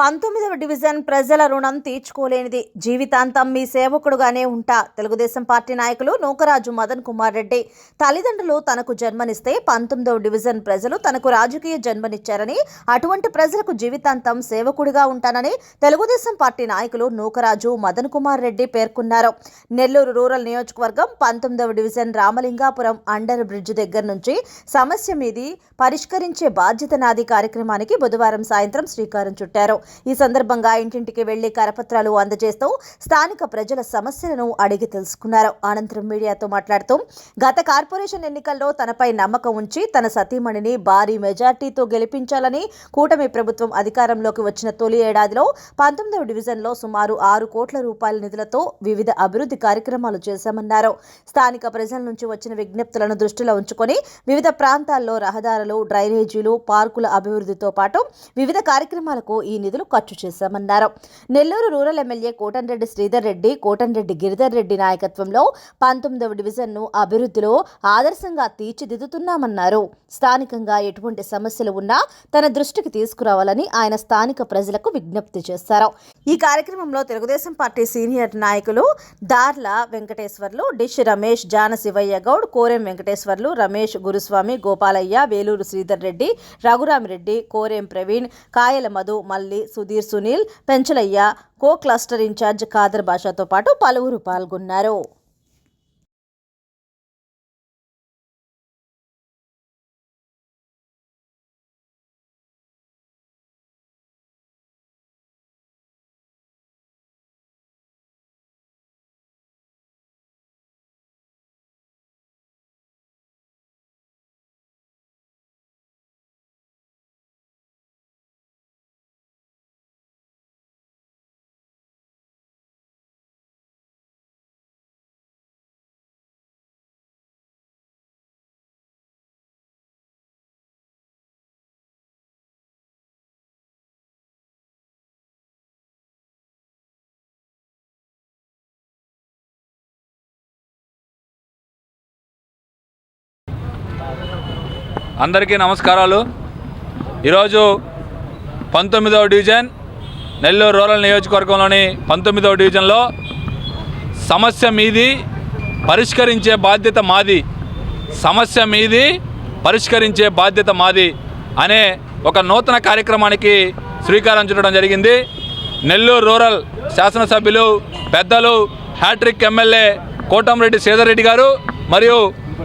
పంతొమ్మిదవ డివిజన్ ప్రజల రుణం తీర్చుకోలేనిది. జీవితాంతం మీ సేవకుడుగానే ఉంటా. తెలుగుదేశం పార్టీ నాయకులు నూకరాజు మదన్ కుమార్ రెడ్డి తల్లిదండ్రులు తనకు జన్మనిస్తే పంతొమ్మిదవ డివిజన్ ప్రజలు తనకు రాజకీయ జన్మనిచ్చారని అటువంటి ప్రజలకు జీవితాంతం సేవకుడిగా ఉంటానని తెలుగుదేశం పార్టీ నాయకులు నూకరాజు మదన్ కుమార్ రెడ్డి పేర్కొన్నారు. నెల్లూరు రూరల్ నియోజకవర్గం పంతొమ్మిదవ డివిజన్ రామలింగాపురం అండర్ బ్రిడ్జ్ దగ్గర నుంచి సమస్య మీది పరిష్కరించే బాధ్యత నాది కార్యక్రమానికి బుధవారం సాయంత్రం శ్రీకారం చుట్టారు. ఈ సందర్భంగా ఇంటింటికి వెళ్ళి కరపత్రాలు అందజేస్తూ స్థానిక ప్రజల సమస్యలను అడిగి తెలుసుకున్నారు. అనంతరం మీడియాతో మాట్లాడుతూ గత కార్పొరేషన్ ఎన్నికల్లో తనపై నమ్మకం ఉంచి తన సతీమణిని భారీ మెజార్టీతో గెలిపించాలని కూటమి ప్రభుత్వం అధికారంలోకి వచ్చిన తొలి ఏడాదిలో పంతొమ్మిదవ డివిజన్లో సుమారు ఆరు కోట్ల రూపాయల నిధులతో వివిధ అభివృద్ధి కార్యక్రమాలు చేశామన్నారు. స్థానిక ప్రజల నుంచి వచ్చిన విజ్ఞప్తులను దృష్టిలో ఉంచుకొని వివిధ ప్రాంతాల్లో రహదారులు డ్రైనేజీలు పార్కుల అభివృద్ధితో పాటు వివిధ కార్యక్రమాలకు ఈ నిధులు ఖర్చు చేశామన్నారు. నెల్లూరు రూరల్ ఎమ్మెల్యే కోటన్రెడ్డి శ్రీధర్ రెడ్డి కోటన్రెడ్డి గిరిధర్ రెడ్డి నాయకత్వంలో పంతొమ్మిదవ డివిజన్ను అభివృద్ధిలో ఆదర్శంగా తీర్చిదిద్దుతున్నామన్నారు. స్థానికంగా ఎటువంటి సమస్యలు ఉన్నా తన దృష్టికి తీసుకురావాలని ఆయన స్థానిక ప్రజలకు విజ్ఞప్తి చేశారు. ఈ కార్యక్రమంలో తెలుగుదేశం పార్టీ సీనియర్ నాయకులు దార్ల వెంకటేశ్వర్లు డిష్ రమేష్ జాన శివయ్య గౌడ్ కోరెం వెంకటేశ్వర్లు రమేష్ గురుస్వామి Gopalaiah Vellore Sridhar Reddy Raghuramireddy Korem Praveen Kayala Madhu Malli Sudheer Sunil Penchalaiah co cluster incharge Khadar భాషతో పాటు పలువురు పాల్గొన్నారు. అందరికీ నమస్కారాలు. ఈరోజు పంతొమ్మిదవ డివిజన్ నెల్లూరు రూరల్ నియోజకవర్గంలోని పంతొమ్మిదవ డివిజన్లో సమస్య మీది పరిష్కరించే బాధ్యత మాది. సమస్య మీది పరిష్కరించే బాధ్యత మాది అనే ఒక నూతన కార్యక్రమానికి శ్రీకారం చుట్టడం జరిగింది. నెల్లూరు రూరల్ శాసనసభ్యులు పెద్దలు హ్యాట్రిక్ ఎమ్మెల్యే కోటంరెడ్డి శ్రీధర్ గారు మరియు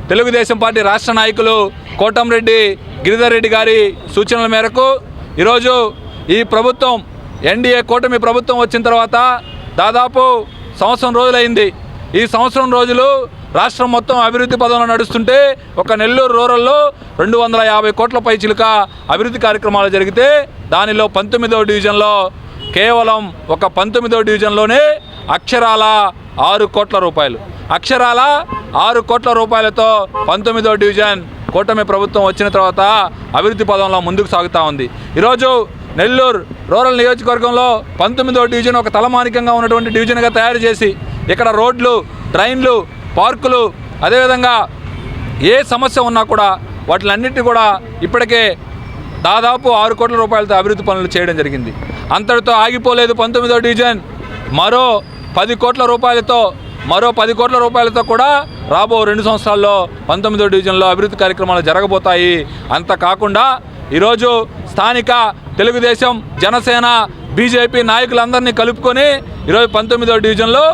తెలుగుదేశం పార్టీ రాష్ట్ర నాయకులు కోటంరెడ్డి గిరిధర్ రెడ్డి గారి సూచనల మేరకు ఈరోజు ఈ ప్రభుత్వం ఎన్డీఏ కూటమి ప్రభుత్వం వచ్చిన తర్వాత దాదాపు సంవత్సరం రోజులైంది. ఈ సంవత్సరం రోజులు రాష్ట్రం మొత్తం అభివృద్ధి పదంలో నడుస్తుంటే ఒక నెల్లూరు రూరల్లో రెండు వందల యాభై కోట్ల పైచిలుక అభివృద్ధి కార్యక్రమాలు జరిగితే దానిలో పంతొమ్మిదవ డివిజన్లో కేవలం ఒక పంతొమ్మిదవ డివిజన్లోనే అక్షరాల ఆరు కోట్ల రూపాయలు. అక్షరాల ఆరు కోట్ల రూపాయలతో పంతొమ్మిదవ డివిజన్ కూటమి ప్రభుత్వం వచ్చిన తర్వాత అభివృద్ధి పదంలో ముందుకు సాగుతూ ఉంది. ఈరోజు నెల్లూరు రూరల్ నియోజకవర్గంలో పంతొమ్మిదవ డివిజన్ ఒక తలమానికంగా ఉన్నటువంటి డివిజన్గా తయారు చేసి ఇక్కడ రోడ్లు ట్రైన్లు పార్కులు అదేవిధంగా ఏ సమస్య ఉన్నా కూడా వాటిలన్నింటినీ కూడా ఇప్పటికే దాదాపు ఆరు కోట్ల రూపాయలతో అభివృద్ధి పనులు చేయడం జరిగింది. అంతటితో ఆగిపోలేదు పంతొమ్మిదో డివిజన్. మరో పది కోట్ల రూపాయలతో మరో పది కోట్ల రూపాయలతో కూడా రాబో రెండు సంవత్సరాల్లో పంతొమ్మిదో డివిజన్లో అభివృద్ధి కార్యక్రమాలు జరగబోతాయి. అంత కాకుండా ఈరోజు స్థానిక తెలుగుదేశం జనసేన బీజేపీ నాయకులందరినీ కలుపుకొని ఈరోజు పంతొమ్మిదో డివిజన్లో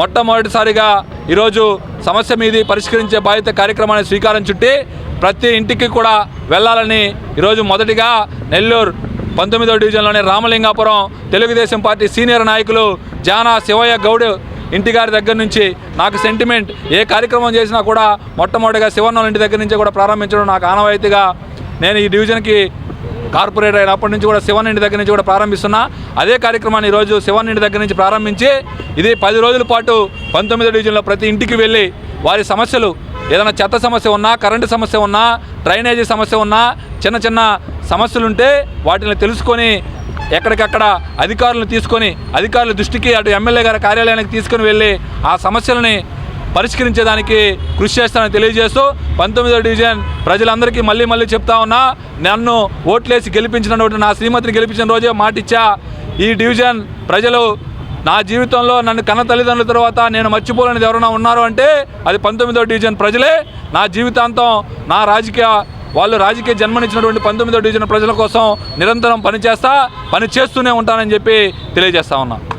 మొట్టమొదటిసారిగా ఈరోజు సమస్య మీది పరిష్కరించే బాధ్యత కార్యక్రమాన్ని స్వీకారం చుట్టి ప్రతి ఇంటికి కూడా వెళ్ళాలని ఈరోజు మొదటిగా నెల్లూరు పంతొమ్మిదో డివిజన్లోని రామలింగాపురం తెలుగుదేశం పార్టీ సీనియర్ నాయకులు జానా శివయ్య గౌడ్ ఇంటిగారి దగ్గర నుంచి నాకు సెంటిమెంట్ ఏ కార్యక్రమం చేసినా కూడా మొట్టమొదటిగా శివన్నోళ్ళ ఇంటి దగ్గర నుంచి కూడా ప్రారంభించడం నాకు ఆనవాయితీగా నేను ఈ డివిజన్కి కార్పొరేటర్ అయినప్పటి నుంచి కూడా శివన్ ఇంటి దగ్గర నుంచి కూడా ప్రారంభిస్తున్నా. అదే కార్యక్రమాన్ని ఈరోజు శివన్ ఇంటి దగ్గర నుంచి ప్రారంభించి ఇది పది రోజుల పాటు పంతొమ్మిదో డివిజన్లో ప్రతి ఇంటికి వెళ్ళి వారి సమస్యలు ఏదైనా చెత్త సమస్య ఉన్నా కరెంటు సమస్య ఉన్నా డ్రైనేజీ సమస్య ఉన్నా చిన్న చిన్న సమస్యలుంటే వాటిని తెలుసుకొని ఎక్కడికక్కడ అధికారులను తీసుకొని అధికారుల దృష్టికి అటు ఎమ్మెల్యే గారి కార్యాలయానికి తీసుకొని వెళ్ళి ఆ సమస్యలని పరిష్కరించేదానికి కృషి చేస్తానని తెలియజేస్తూ పంతొమ్మిదో డివిజన్ ప్రజలందరికీ మళ్ళీ మళ్ళీ చెప్తా ఉన్నా నన్ను ఓట్లేసి గెలిపించినటువంటి నా శ్రీమతిని గెలిపించిన రోజే మాటిచ్చా ఈ డివిజన్ ప్రజలు నా జీవితంలో నన్ను కన్న తల్లిదండ్రుల తర్వాత నేను మర్చిపోలేనిది ఎవరైనా ఉన్నారు అంటే అది పంతొమ్మిదో డివిజన్ ప్రజలే నా జీవితాంతం నా రాజకీయ వాళ్ళు రాజకీయ జన్మనిచ్చినటువంటి పంతొమ్మిదో డివిజన్ ప్రజల కోసం నిరంతరం పనిచేస్తా పని చేస్తూనే ఉంటానని చెప్పి తెలియజేస్తా ఉన్నాను